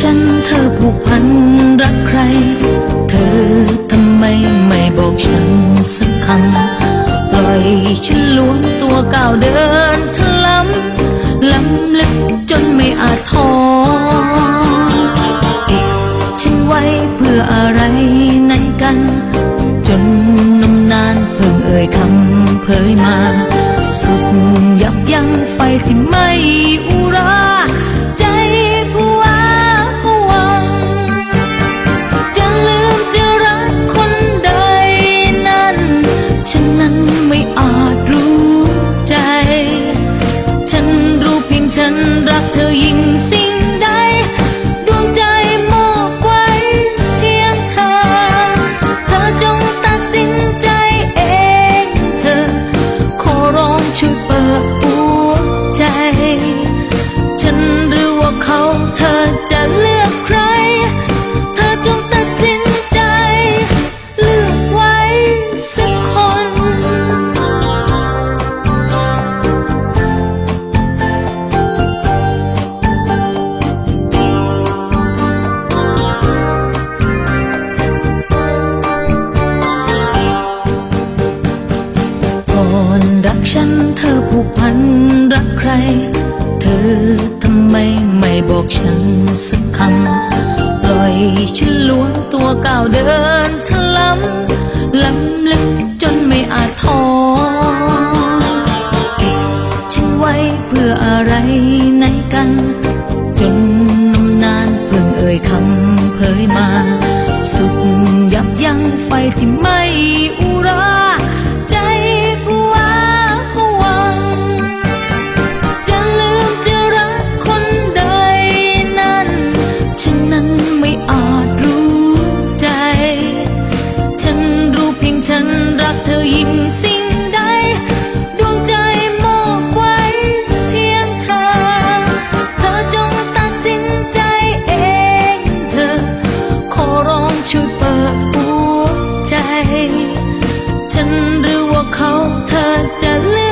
ฉันเธอผูกพันรักใคร เธอทำไมไม่บอกฉันสักคำปล่อยฉันล้วนตัวก้าวเดินทะล้ำล้ำลึกจนไม่อาจทอเก็บฉันไว้เพื่ออะไรนั้นกัน จนนมนานเพิ่งเอ่ยคำเผยมา เธอจะเลือกใคร เธอจงตัดสินใจ เลือกไว้สักคน ก่อนรักฉันเธอผูกพันรักใคร เธอ บอกฉันสักคำปล่อยฉันล้วนตัวก้าวเดินทลำล้ำลึกจนไม่อาจทอฉันไว้เพื่ออะไรไหนกัน จนนำนานเพื่อเอ่ยคำเผยมา สุดยับยั้งไฟที่ หรือว่าเขาเธอจะเลือก